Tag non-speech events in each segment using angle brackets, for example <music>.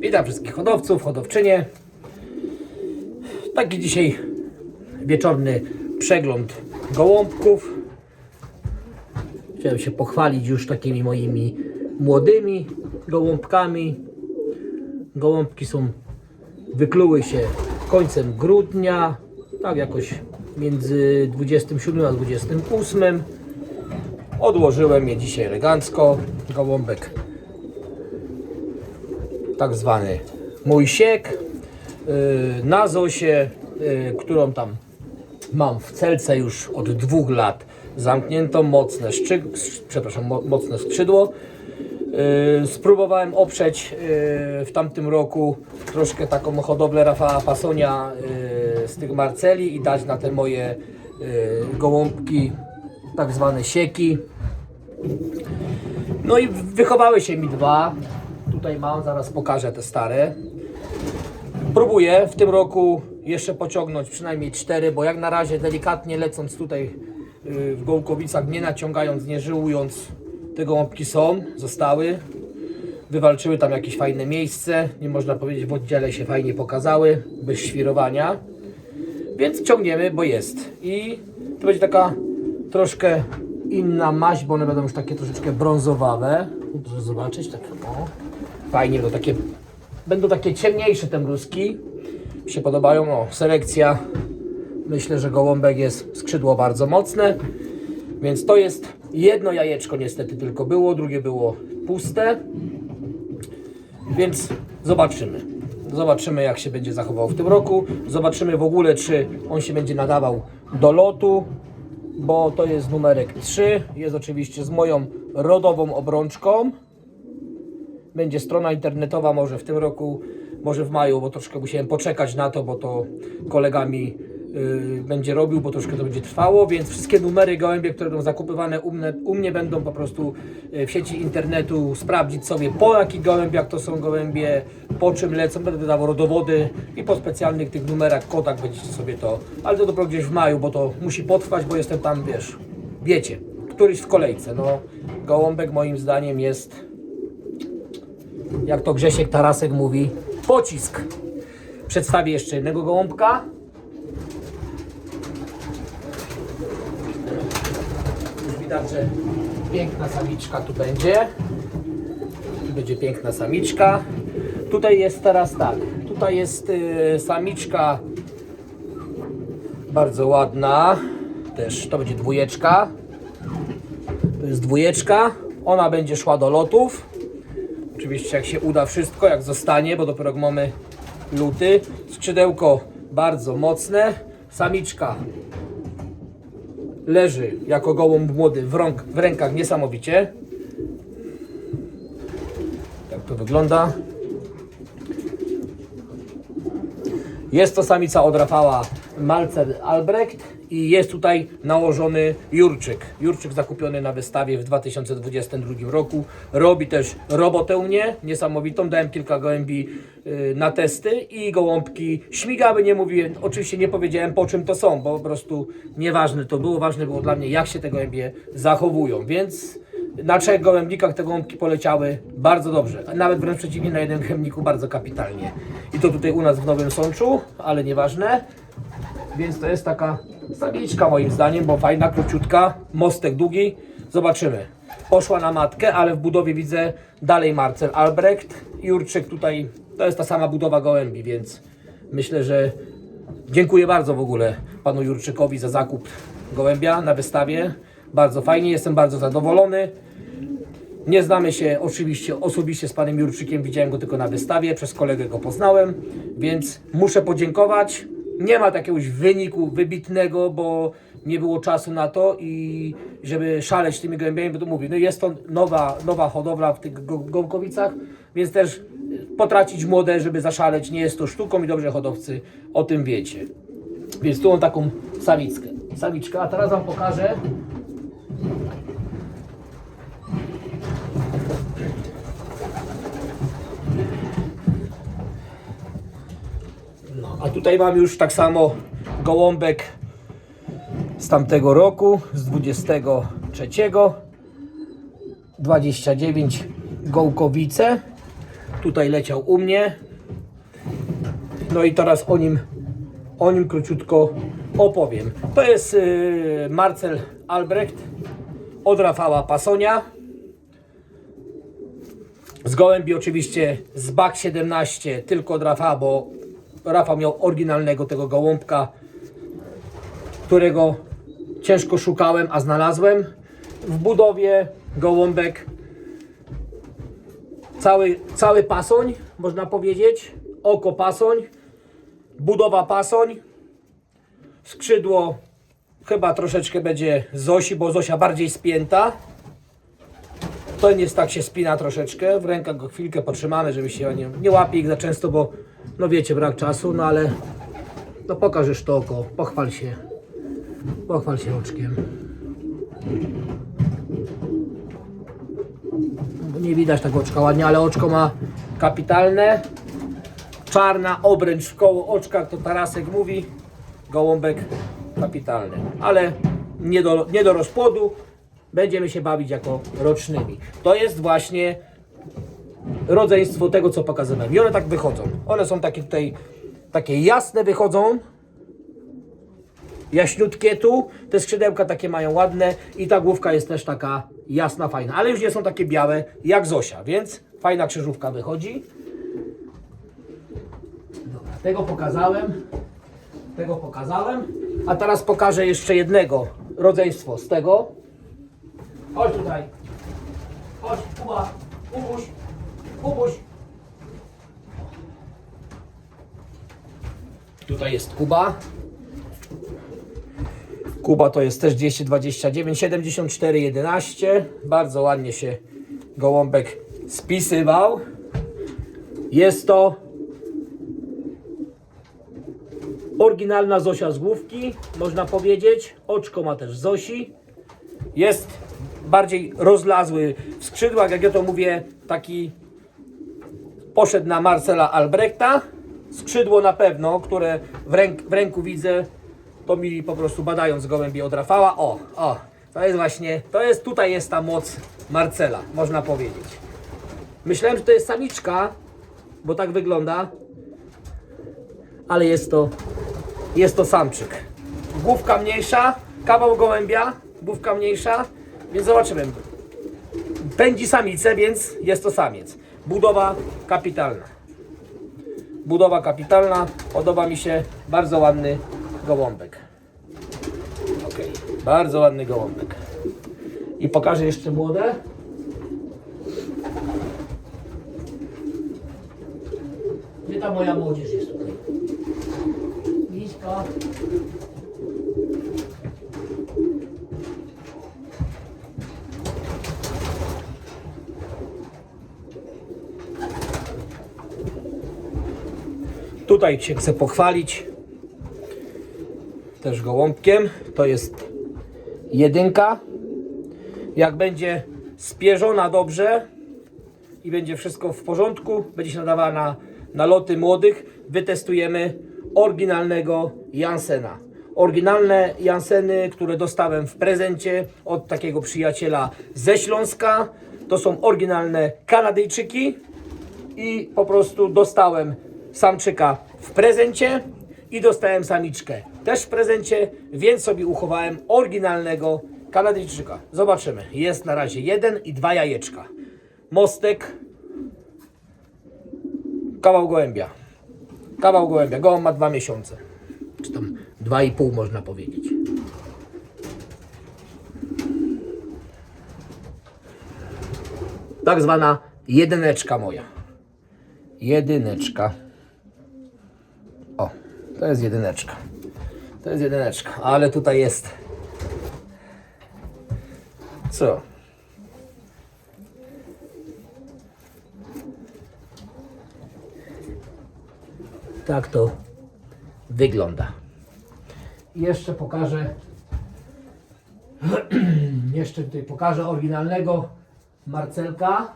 Witam wszystkich hodowców, hodowczynie. Taki dzisiaj wieczorny przegląd gołąbków. Chciałem się pochwalić już takimi moimi młodymi gołąbkami. Gołąbki są, wykluły się końcem grudnia, tak jakoś między 27 a 28. Odłożyłem je dzisiaj elegancko. Gołąbek tak zwany mój siek yy, na Zosie, yy, którą tam mam w celce już od dwóch lat zamkniętą, mocne, szczy, przepraszam, mo, mocne skrzydło. Yy, spróbowałem oprzeć w tamtym roku troszkę taką hodowlę Rafała Pasonia z tych Marceli i dać na te moje gołąbki tak zwane sieki. No i wychowały się mi dwa. Tutaj mam, zaraz pokażę te stare. Próbuję w tym roku jeszcze pociągnąć przynajmniej cztery, bo jak na razie delikatnie lecąc tutaj yy, w Gołkowicach, nie naciągając, nie żyłując, te gołąbki są, zostały. Wywalczyły tam jakieś fajne miejsce. Nie można powiedzieć, w oddziale się fajnie pokazały, bez świrowania. Więc ciągniemy, bo jest. I to będzie taka troszkę inna maść, bo one będą już takie troszeczkę brązowawe. Proszę zobaczyć, tak o. Fajnie, będą takie, będą takie ciemniejsze te mruzki. Mi się podobają. O, selekcja. Myślę, że gołąbek jest skrzydło bardzo mocne. Więc to jest jedno jajeczko niestety tylko było, drugie było puste. Więc zobaczymy. Zobaczymy, jak się będzie zachował w tym roku. Zobaczymy w ogóle, czy on się będzie nadawał do lotu, bo to jest numerek 3. Jest oczywiście z moją rodową obrączką. Będzie strona internetowa może w tym roku, może w maju, bo troszkę musiałem poczekać na to, bo to kolegami yy, będzie robił, bo troszkę to będzie trwało, więc wszystkie numery gołębie, które będą zakupywane u mnie, u mnie będą po prostu yy, w sieci internetu sprawdzić sobie po jakich gołębiach to są gołębie, po czym lecą, będę dawał rodowody i po specjalnych tych numerach, kodach będziecie sobie to, ale to dopiero gdzieś w maju, bo to musi potrwać, bo jestem tam, wiesz, wiecie, któryś w kolejce, no. Gołąbek moim zdaniem jest jak to Grzesiek Tarasek mówi, pocisk. Przedstawię jeszcze jednego gołąbka. Już widać, że piękna samiczka tu będzie. Tu będzie piękna samiczka. Tutaj jest teraz tak. Tutaj jest y, samiczka bardzo ładna. Też to będzie dwójeczka. To jest dwójeczka. Ona będzie szła do lotów. Oczywiście jak się uda wszystko, jak zostanie, bo dopiero jak mamy luty. Skrzydełko bardzo mocne. Samiczka leży jako gołąb młody w, rąk, w rękach niesamowicie. Tak to wygląda. Jest to samica od Rafała Malcer Albrecht i jest tutaj nałożony Jurczyk. Jurczyk zakupiony na wystawie w 2022 roku. Robi też robotę mnie, niesamowitą. Dałem kilka gołębi y, na testy i gołąbki śmigały, nie mówiłem, oczywiście nie powiedziałem po czym to są, bo po prostu nieważne to było, ważne było dla mnie jak się te gołębie zachowują, więc na trzech gołębnikach te gołąbki poleciały bardzo dobrze. Nawet wręcz przeciwnie, na jednym gołębniku bardzo kapitalnie. I to tutaj u nas w Nowym Sączu, ale nieważne. Więc to jest taka samiczka moim zdaniem, bo fajna, króciutka, mostek długi. Zobaczymy. Poszła na matkę, ale w budowie widzę dalej Marcel Albrecht. Jurczyk tutaj, to jest ta sama budowa gołębi, więc myślę, że dziękuję bardzo w ogóle panu Jurczykowi za zakup gołębia na wystawie. Bardzo fajnie, jestem bardzo zadowolony. Nie znamy się oczywiście osobiście z panem Jurczykiem, widziałem go tylko na wystawie, przez kolegę go poznałem, więc muszę podziękować. Nie ma jakiegoś wyniku wybitnego, bo nie było czasu na to i żeby szaleć tymi gołębiami, bo to mówię, no jest to nowa, nowa hodowla w tych Gołkowicach, więc też potracić młode, żeby zaszaleć, nie jest to sztuką i dobrze hodowcy o tym wiecie. Więc tu mam taką samickę. Samiczkę, a teraz wam pokażę a tutaj mam już tak samo gołąbek z tamtego roku, z 23. 29 Gołkowice. tutaj leciał u mnie. No i teraz o nim, o nim króciutko opowiem. To jest yy, Marcel Albrecht od Rafała Pasonia. Z gołębi oczywiście z BAK 17 tylko od Rafała, bo Rafał miał oryginalnego tego gołąbka, którego ciężko szukałem, a znalazłem. W budowie gołąbek cały, cały pasoń, można powiedzieć. Oko pasoń, budowa pasoń, skrzydło chyba troszeczkę będzie Zosi, bo Zosia bardziej spięta. Ten jest tak się spina troszeczkę, w rękach go chwilkę potrzymane, żeby się nie, nie łapie ich za często, bo no wiecie, brak czasu, no ale no pokażesz to oko, pochwal się, pochwal się oczkiem. No, Nie widać tego oczka ładnie, ale oczko ma kapitalne. Czarna obręcz w koło oczka, to Tarasek mówi. Gołąbek kapitalny, ale nie do, nie do rozpłodu. Będziemy się bawić jako rocznymi. To jest właśnie rodzeństwo tego, co pokazywałem. I one tak wychodzą. One są takie tutaj, takie jasne wychodzą. Jaśniutkie tu, te skrzydełka takie mają ładne i ta główka jest też taka jasna, fajna, ale już nie są takie białe jak Zosia, więc fajna krzyżówka wychodzi. Dobra, tego pokazałem, tego pokazałem, a teraz pokażę jeszcze jednego rodzeństwo z tego. Chodź tutaj, chodź, Kuba, Kubuś, Kubuś. Tutaj jest Kuba. Kuba to jest też 229, 74, 11. Bardzo ładnie się gołąbek spisywał. Jest to oryginalna Zosia z główki, można powiedzieć. Oczko ma też Zosi. Jest bardziej rozlazły w skrzydłach, jak ja to mówię, taki poszedł na Marcela Albrechta. Skrzydło na pewno, które w, ręk, w ręku widzę, to mi po prostu badając gołębie od Rafała. O, o, to jest właśnie, to jest, tutaj jest ta moc Marcela, można powiedzieć. Myślałem, że to jest samiczka, bo tak wygląda, ale jest to, jest to samczyk. Główka mniejsza, kawał gołębia, główka mniejsza, więc zobaczymy. Pędzi samicę, więc jest to samiec. Budowa kapitalna. Budowa kapitalna. Podoba mi się. Bardzo ładny gołąbek. Ok, bardzo ładny gołąbek. I pokażę jeszcze młode. Gdzie ta moja młodzież jest tutaj? Blisko. Tutaj się chcę pochwalić też gołąbkiem. To jest jedynka. Jak będzie spierzona dobrze i będzie wszystko w porządku, będzie się nadawała na, na loty młodych, wytestujemy oryginalnego Jansena. Oryginalne Janseny, które dostałem w prezencie od takiego przyjaciela ze Śląska. To są oryginalne Kanadyjczyki i po prostu dostałem samczyka w prezencie i dostałem samiczkę też w prezencie, więc sobie uchowałem oryginalnego Kanadyjczyka. Zobaczymy. Jest na razie jeden i dwa jajeczka. Mostek. Kawał gołębia. Kawał gołębia. Gołąb ma dwa miesiące. Czy tam dwa i pół można powiedzieć. Tak zwana jedyneczka moja. Jedyneczka. To jest jedyneczka. To jest jedyneczka, ale tutaj jest. Co? Tak to wygląda. Jeszcze pokażę. <clears throat> Jeszcze tutaj pokażę oryginalnego Marcelka.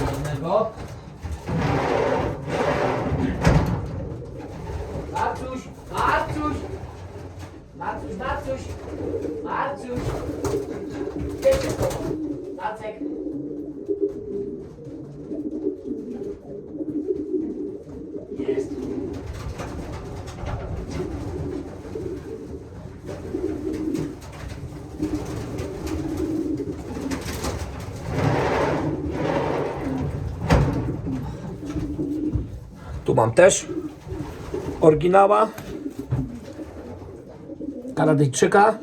Jednego. Marcuś, Marcuś, Marcuś, Marcuś, Marcuś. Gdzie jest to? Marcek. Tu mam też oryginała. Kanadyjczyka.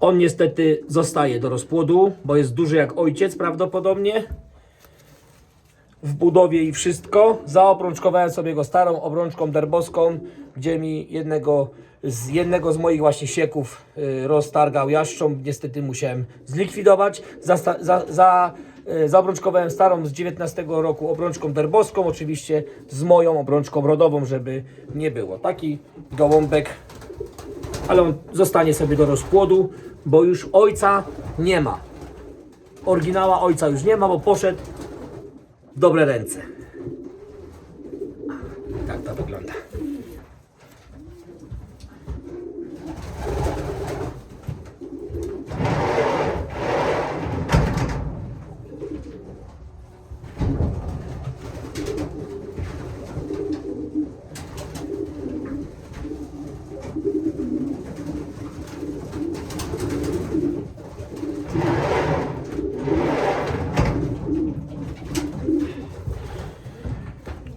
On niestety zostaje do rozpłodu, bo jest duży jak ojciec prawdopodobnie. W budowie i wszystko. Zaobrączkowałem sobie go starą obrączką derbowską, gdzie mi jednego z, jednego z moich właśnie sieków y, roztargał jaszcząb. Niestety musiałem zlikwidować. Za, za, za, zaobrączkowałem starą z 19 roku obrączką derbowską, oczywiście z moją obrączką rodową, żeby nie było. Taki gołąbek ale on zostanie sobie do rozpłodu, bo już ojca nie ma. Oryginała ojca już nie ma, bo poszedł w dobre ręce. Tak to wygląda.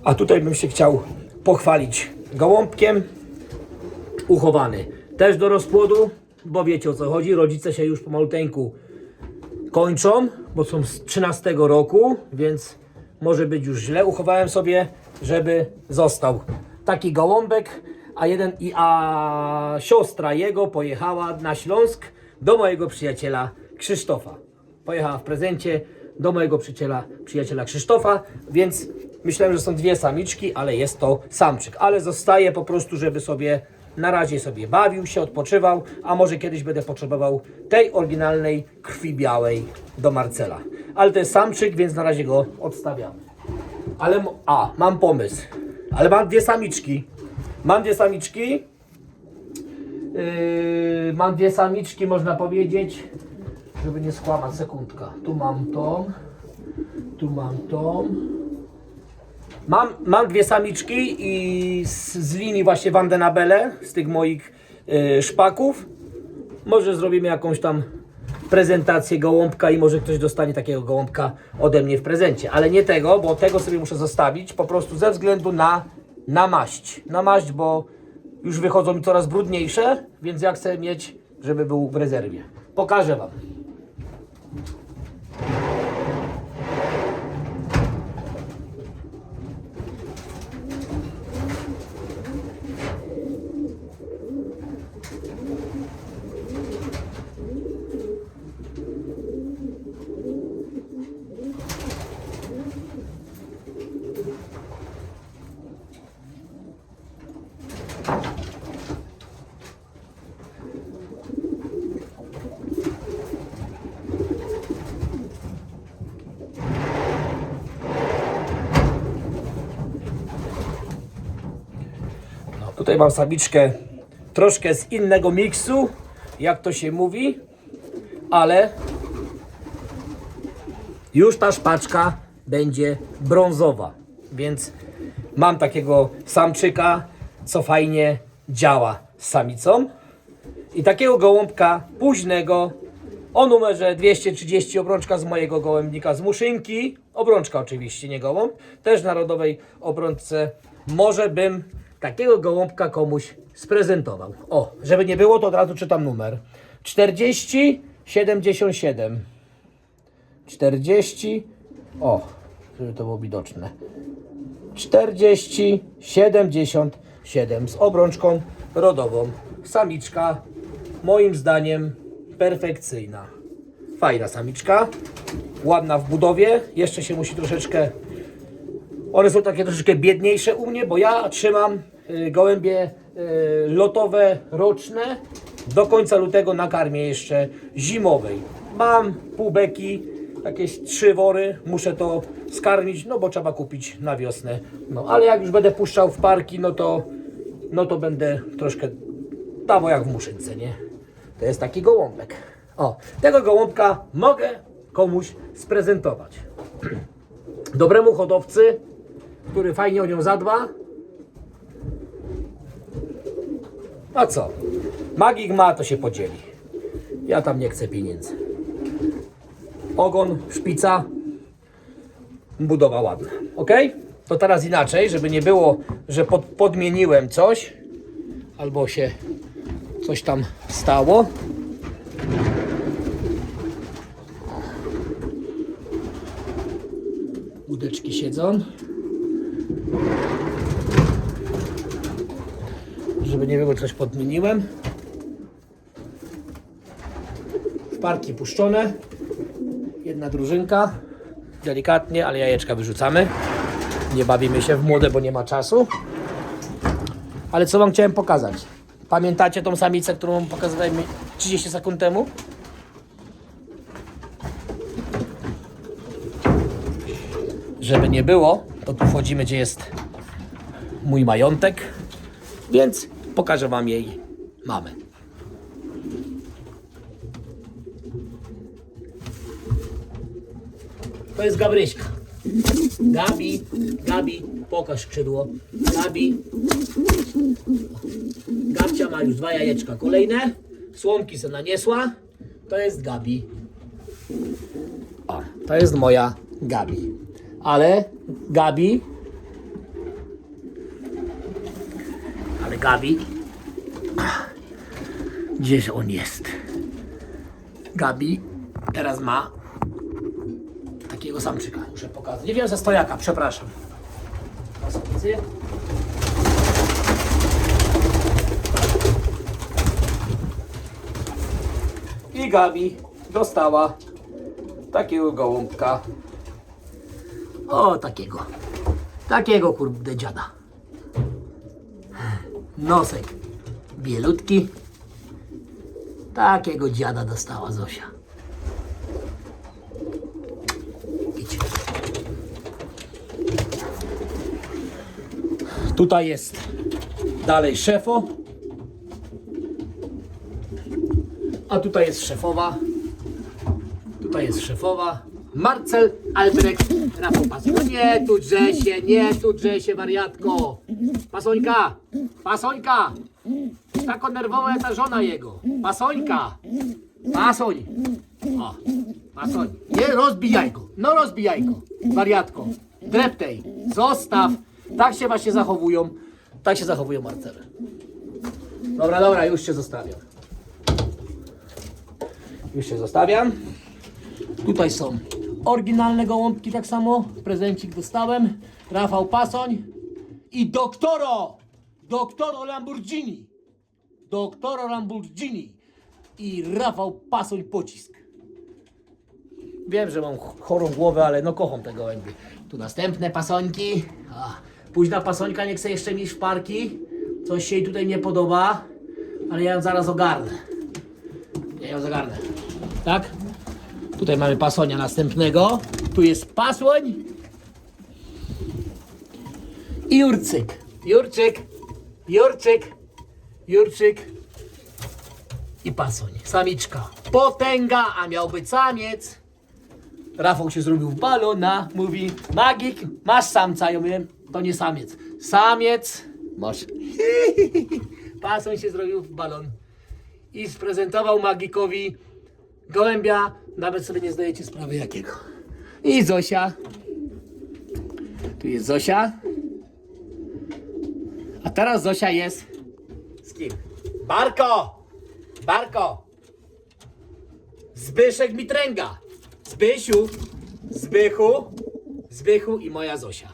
A tutaj bym się chciał pochwalić gołąbkiem. Uchowany też do rozpłodu, bo wiecie o co chodzi. Rodzice się już pomaluteńku kończą, bo są z 13 roku, więc może być już źle. Uchowałem sobie, żeby został taki gołąbek, a jeden i a siostra jego pojechała na Śląsk do mojego przyjaciela Krzysztofa. Pojechała w prezencie do mojego przyjaciela, przyjaciela Krzysztofa, więc myślałem, że są dwie samiczki, ale jest to samczyk. Ale zostaje po prostu, żeby sobie na razie sobie bawił się, odpoczywał, a może kiedyś będę potrzebował tej oryginalnej krwi białej do Marcela. Ale to jest samczyk, więc na razie go odstawiamy. Ale, a, mam pomysł. Ale mam dwie samiczki. Mam dwie samiczki. Yy, mam dwie samiczki, można powiedzieć, żeby nie skłamać, sekundka. Tu mam tą, tu mam tą. Mam, mam dwie samiczki i z, z linii właśnie Vandenabele, z tych moich yy, szpaków. Może zrobimy jakąś tam prezentację gołąbka i może ktoś dostanie takiego gołąbka ode mnie w prezencie. Ale nie tego, bo tego sobie muszę zostawić po prostu ze względu na, na maść. Na maść, bo już wychodzą mi coraz brudniejsze, więc ja chcę mieć, żeby był w rezerwie. Pokażę Wam. Tutaj mam samiczkę troszkę z innego miksu, jak to się mówi, ale już ta szpaczka będzie brązowa, więc mam takiego samczyka, co fajnie działa z samicą. I takiego gołąbka późnego o numerze 230 obrączka z mojego gołębnika z Muszynki, obrączka oczywiście, nie gołąb, też narodowej obrączce, może bym takiego gołąbka komuś sprezentował. O, żeby nie było, to od razu czytam numer. 40 77 40 o, żeby to było widoczne. 40 77 z obrączką rodową. Samiczka, moim zdaniem, perfekcyjna. Fajna samiczka, ładna w budowie, jeszcze się musi troszeczkę. One są takie troszeczkę biedniejsze u mnie, bo ja trzymam gołębie y, lotowe roczne do końca lutego na karmie jeszcze zimowej. Mam pół beki, jakieś trzy wory, muszę to skarmić, no bo trzeba kupić na wiosnę. No ale jak już będę puszczał w parki, no to, no to będę troszkę dawał jak w muszynce, nie? To jest taki gołąbek. O, tego gołąbka mogę komuś sprezentować. <clears throat> Dobremu hodowcy, który fajnie o nią zadba. A co? Magik ma, to się podzieli. Ja tam nie chcę pieniędzy. Ogon, szpica, budowa ładna. Ok? to teraz inaczej, żeby nie było, że pod, podmieniłem coś albo się coś tam stało. Łódeczki siedzą. Żeby nie było, coś podmieniłem. Wparki puszczone. Jedna drużynka. Delikatnie, ale jajeczka wyrzucamy. Nie bawimy się w młode, bo nie ma czasu. Ale co wam chciałem pokazać? Pamiętacie tą samicę, którą pokazywałem mi 30 sekund temu? Żeby nie było, to tu wchodzimy, gdzie jest mój majątek, więc pokażę wam jej mamę. To jest Gabryśka. Gabi, Gabi, pokaż skrzydło. Gabi. Gabcia ma już dwa jajeczka. Kolejne. Słomki se naniesła. To jest Gabi. O, to jest moja Gabi. Ale Gabi. Ale Gabi. Gdzież on jest? Gabi teraz ma takiego samczyka. Muszę pokazać. Nie wiem ze stojaka, przepraszam. I Gabi dostała takiego gołąbka. O, takiego. Takiego kurde dziada. Nosek bielutki. Takiego dziada dostała Zosia. Idź. Tutaj jest dalej szefo. A tutaj jest szefowa. Tutaj jest szefowa. Marcel Albrecht Rafał Pas. No nie tu drze się, nie tu drze się wariatko. Pasońka, pasońka. Tako nerwowa ta żona jego. Pasońka. Pasoń. O, pasoń. Nie rozbijaj go. No rozbijaj go. Wariatko. Dreptej. Zostaw. Tak się właśnie zachowują. Tak się zachowują Marcele. Dobra, dobra, już się zostawiam. Już się zostawiam. Tutaj są oryginalne gołąbki tak samo. Prezencik dostałem. Rafał Pasoń i doktoro! Doktoro Lamborghini. Doktoro Lamborghini i Rafał Pasoń pocisk. Wiem, że mam ch- chorą głowę, ale no kocham te gołębie. Tu następne pasońki. A, późna pasońka nie chce jeszcze mieć szparki. Coś się jej tutaj nie podoba, ale ja ją zaraz ogarnę. Ja ją zagarnę. Tak? Tutaj mamy pasonia następnego. Tu jest pasłoń. I Jurcyk. Jurczyk. Jurczyk. Jurczyk. I pasoń. Samiczka. Potęga, a miał być samiec. Rafał się zrobił w balona. Mówi, magik, masz samca. Ja mówię, to nie samiec. Samiec. Masz. <laughs> Pasoń się zrobił w balon. I sprezentował magikowi gołębia. Nawet sobie nie zdajecie sprawy jakiego. I Zosia. Tu jest Zosia. A teraz Zosia jest z kim? Barko! Barko! Zbyszek Mitręga. Zbysiu, Zbychu, Zbychu i moja Zosia.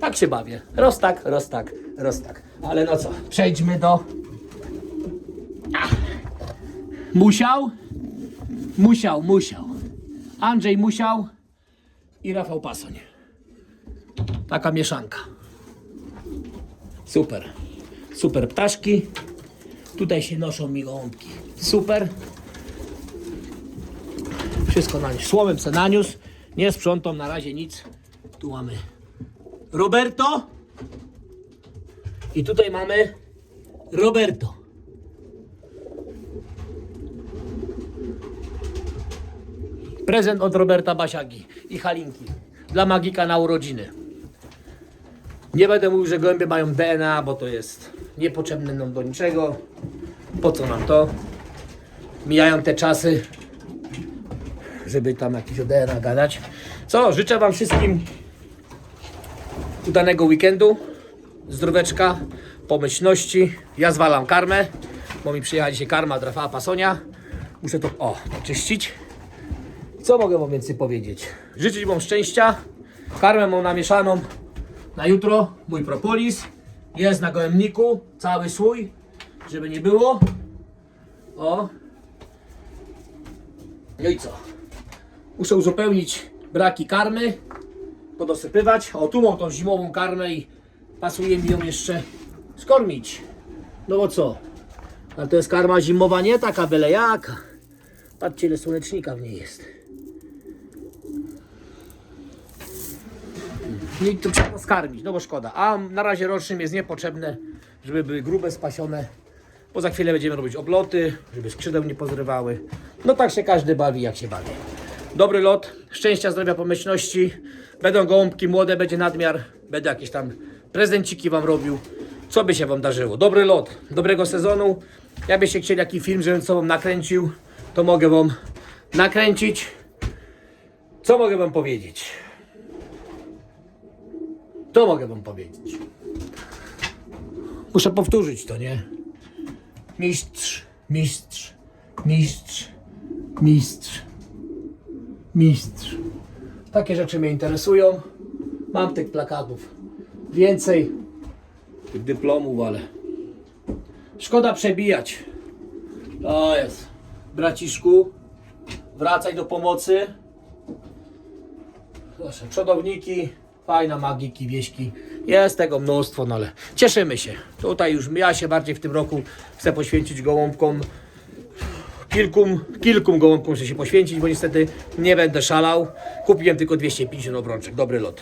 Tak się bawię. Roztak, roztak, roztak. Ale no co, przejdźmy do... Ach. Musiał? Musiał, musiał. Andrzej musiał i Rafał Pasoń. Taka mieszanka. Super. Super ptaszki. Tutaj się noszą mi gołąbki. Super. Wszystko na Słowem se naniósł. Nie sprzątam na razie nic. Tu mamy Roberto. I tutaj mamy Roberto. Prezent od Roberta Basiagi i Halinki. Dla magika na urodziny. Nie będę mówił, że gołębie mają DNA, bo to jest niepotrzebne nam do niczego. Po co nam to? Mijają te czasy, żeby tam jakieś o DNA gadać. Co, życzę Wam wszystkim udanego weekendu, zdróweczka, pomyślności. Ja zwalam karmę, bo mi przyjechała dzisiaj karma od Rafała Pasonia. Muszę to, o, oczyścić. Co mogę wam więcej powiedzieć? Życzyć wam szczęścia. Karmę mam namieszaną na jutro. Mój propolis jest na gołębniku, cały słój, żeby nie było. O. No i co? Muszę uzupełnić braki karmy, podosypywać. O, tu mam tą zimową karmę i pasuje mi ją jeszcze skormić. No bo co? Ale to jest karma zimowa, nie taka byle jaka. Patrzcie, ile słonecznika w niej jest. I to trzeba skarmić, no bo szkoda. A na razie rocznym jest niepotrzebne, żeby były grube, spasione. Bo za chwilę będziemy robić obloty, żeby skrzydeł nie pozrywały. No tak się każdy bawi, jak się bawi. Dobry lot, szczęścia, zdrowia, pomyślności. Będą gołąbki młode, będzie nadmiar. Będę jakieś tam prezenciki wam robił. Co by się wam darzyło? Dobry lot, dobrego sezonu. Jakbyście chcieli jaki film, żebym co wam nakręcił, to mogę wam nakręcić. Co mogę wam powiedzieć? To mogę wam powiedzieć. Muszę powtórzyć to, nie? Mistrz, mistrz, mistrz, mistrz, mistrz. Takie rzeczy mnie interesują. Mam tych plakatów więcej, tych dyplomów, ale szkoda przebijać. To jest. Braciszku, wracaj do pomocy. Proszę, przodowniki, fajna magiki, wieśki. Jest tego mnóstwo, no ale cieszymy się. Tutaj już ja się bardziej w tym roku chcę poświęcić gołąbkom. Kilkum, kilkum gołąbkom chcę się poświęcić, bo niestety nie będę szalał. Kupiłem tylko 250 obrączek. Dobry lot.